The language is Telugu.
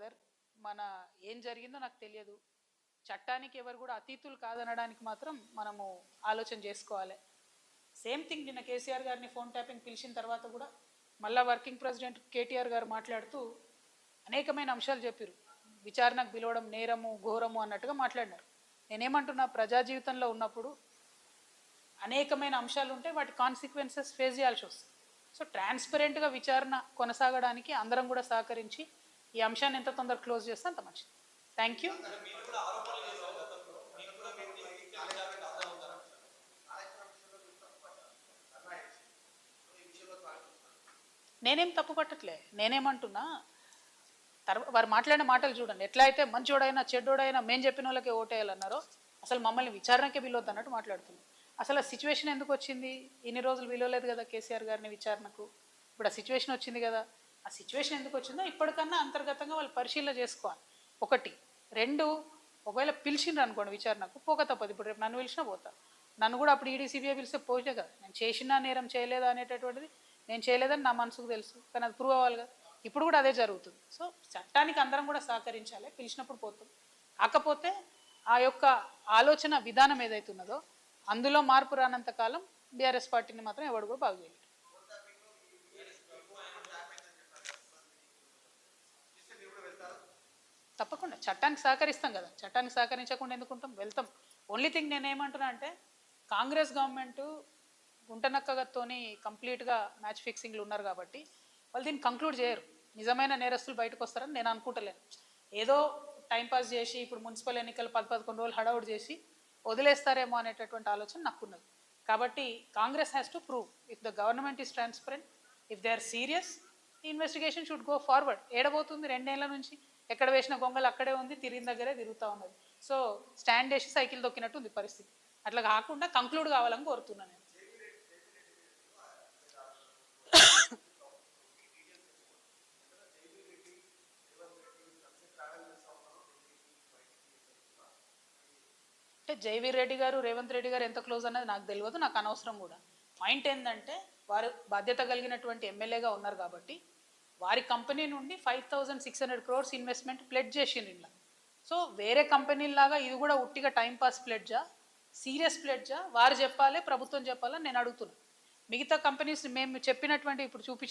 బ్రదర్ మన ఏం జరిగిందో నాకు తెలియదు. చట్టానికి ఎవరు కూడా అతీతులు కాదనడానికి మాత్రం మనము ఆలోచన చేసుకోవాలి. సేమ్ థింగ్ నిన్న కేసీఆర్ గారిని ఫోన్ ట్యాపింగ్ పిలిచిన తర్వాత కూడా మళ్ళా వర్కింగ్ ప్రెసిడెంట్ కేటీఆర్ గారు మాట్లాడుతూ అనేకమైన అంశాలు చెప్పారు. విచారణకు పిలవడం నేరము ఘోరము అన్నట్టుగా మాట్లాడినారు. నేనేమంటున్నా ప్రజా జీవితంలో ఉన్నప్పుడు అనేకమైన అంశాలు ఉంటే వాటి కాన్సిక్వెన్సెస్ ఫేస్ చేయాల్సి వస్తుంది. సో ట్రాన్స్పరెంట్గా విచారణ కొనసాగడానికి అందరం కూడా సహకరించి ఈ అంశాన్ని ఎంత తొందర క్లోజ్ చేస్తే అంత మంచిది. థ్యాంక్ యూ నేనేం తప్పు పట్టట్లే. నేనేమంటున్నా తర్వాత వారు మాట్లాడిన మాటలు చూడండి. ఎట్లా అయితే మంచోడైనా చెడ్డోడైనా మేము చెప్పిన వాళ్ళకే ఓటేయాలన్నారో అసలు మమ్మల్ని విచారణకే వీలొద్దు అన్నట్టు మాట్లాడుతున్నాం. అసలు ఆ సిచ్యువేషన్ ఎందుకు వచ్చింది? ఇన్ని రోజులు పిలవలేదు కదా కేసీఆర్ గారిని విచారణకు? ఇప్పుడు ఆ సిచ్యువేషన్ వచ్చింది కదా. ఆ సిచ్యువేషన్ ఎందుకు వచ్చిందో ఇప్పటికన్నా అంతర్గతంగా వాళ్ళు పరిశీలన చేసుకోవాలి. ఒకటి. రెండు ఒకవేళ పిలిచిండ్రు అనుకోండి విచారణకు పోక తప్పదు. ఇప్పుడు రేపు నన్ను పిలిచినా పోతా. నన్ను కూడా అప్పుడు ఈడీ పిలిస్తే పోతే కదా. నేను చేసినా నేరం చేయలేదా అనేటటువంటిది నేను చేయలేదని నా మనసుకు తెలుసు. కానీ అది ప్రూవ్ అవ్వాలి కదా. ఇప్పుడు కూడా అదే జరుగుతుంది. సో చట్టానికి అందరం కూడా సహకరించాలి. పిలిచినప్పుడు పోతాం. కాకపోతే ఆ యొక్క ఆలోచన విధానం ఏదైతే ఉన్నదో అందులో మార్పు రానంత కాలం బీఆర్ఎస్ పార్టీని మాత్రం ఎవడు కూడా బాగు చేయలేడు తప్పకుండా. చట్టానికి సహకరిస్తాం కదా. చట్టానికి సహకరించకుండా ఎందుకుంటాం వెళ్తాం. ఓన్లీ థింగ్ నేనేమంటున్నా అంటే కాంగ్రెస్ గవర్నమెంట్ గుంటనక్కగతోని కంప్లీట్గా మ్యాచ్ ఫిక్సింగ్లు ఉన్నారు కాబట్టి వాళ్ళు దీన్ని కంక్లూడ్ చేయరు. నిజమైన నేరస్తులు బయటకు వస్తారని నేను అనుకుంటలేను. ఏదో టైంపాస్ చేసి ఇప్పుడు మున్సిపల్ ఎన్నికలు పది పదకొండు రోజులు హడావుడు చేసి వదిలేస్తారేమో అనేటటువంటి ఆలోచన నాకున్నది. కాబట్టి Congress has to prove if the government is transparent if they are serious investigation should go forward ఏడబోతుంది రెండేళ్ళ నుంచి? ఎక్కడ వేసిన గొంగలు అక్కడే ఉంది తిరిగిన దగ్గరే తిరుగుతూ ఉన్నది. సో స్టాండ్ వేసి సైకిల్ దొక్కినట్టు ఉంది పరిస్థితి. అట్లా కాకుండా కంక్లూడ్ కావాలని కోరుతున్నాను నేను. అంటే జైవీర్ రెడ్డి గారు రేవంత్ రెడ్డి గారు ఎంత క్లోజ్ అనేది నాకు తెలియదు నాకు అనవసరం కూడా. పాయింట్ ఏంటంటే వారు బాధ్యత కలిగినటువంటి ఎమ్మెల్యేగా ఉన్నారు కాబట్టి వారి కంపెనీ నుండి five thousand six hundred crores investment pledge చేసిండ్రు ఇలా సో వేరే కంపెనీలాగా ఇది కూడా ఉట్టిగా టైంపాస్ ప్లెడ్జా? సీరియస్ ప్లెడ్జా? వారు చెప్పాలి ప్రభుత్వం చెప్పాలని నేను అడుగుతున్నాను మిగతా కంపెనీస్ మేము చెప్పినటువంటి ఇప్పుడు చూపించిన